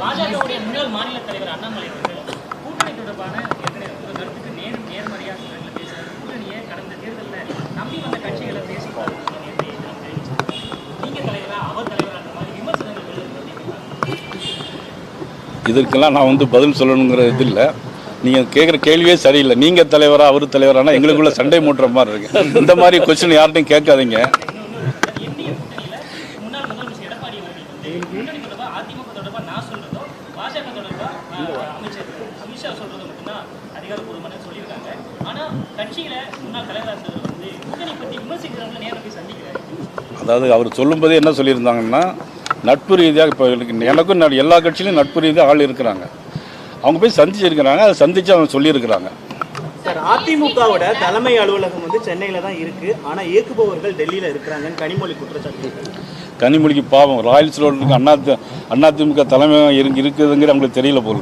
பாஜகவுடைய முன்னாள் மாநில தலைவர் அண்ணாமலை அவர்கள் கூட்டணி தொடர்பான ஏற்கனவே உங்க கருத்துக்கு நேர் நேர்மறையாக சில பேசுறாரு கூட்டணியை கடந்த தேர்தலில் நம்பி வந்த கட்சிகளை பேசிப்பாரு நீங்க தலைவரா அவர் தலைவரா அந்த மாதிரி விமர்சனங்கள் எழுது இதற்கெல்லாம் நான் வந்து பதில் சொல்லணுங்கிற இது இல்லை. நீங்கள் கேட்குற கேள்வியே சரியில்லை. நீங்கள் தலைவரா அவர் தலைவரானா எங்களுக்குள்ள சண்டை மூட்டுற மாதிரி இருக்கு. இந்த மாதிரி கொஸ்டின் யார்ட்டையும் கேட்காதீங்க. அமைச்சர் அமித்ஷா மட்டும்தான் அதிகாரப்பூர்வமான சொல்லியிருக்காங்க. முன்னாள் வந்து கூட்டணி விமர்சிக்கிறவங்க நேரம் போய் சந்திக்கிறாரு. அதாவது அவர் சொல்லும்போதே என்ன சொல்லியிருந்தாங்கன்னா நட்பு ரீதியாக இப்போ எனக்கும் எல்லா கட்சியிலும் நட்பு ரீதியாக ஆள் இருக்கிறாங்க. அவங்க போய் சந்திச்சிருக்கிறாங்க அதை சந்தித்து அவங்க சொல்லியிருக்கிறாங்க. சார் அதிமுகவோட தலைமை அலுவலகம் வந்து சென்னையில தான் இருக்கு. ஆனா இயக்குபவர்கள் டெல்லியில இருக்கிறாங்கன்னு கனிமொழி குற்றச்சாட்டு கனிமொழிக்கு பாவம். ராயல்ஸ் ரோடுக்கு அண்ணா அதிமுக தலைமை இருக்கு இருக்குதுங்கிற அவங்களுக்கு தெரியல போல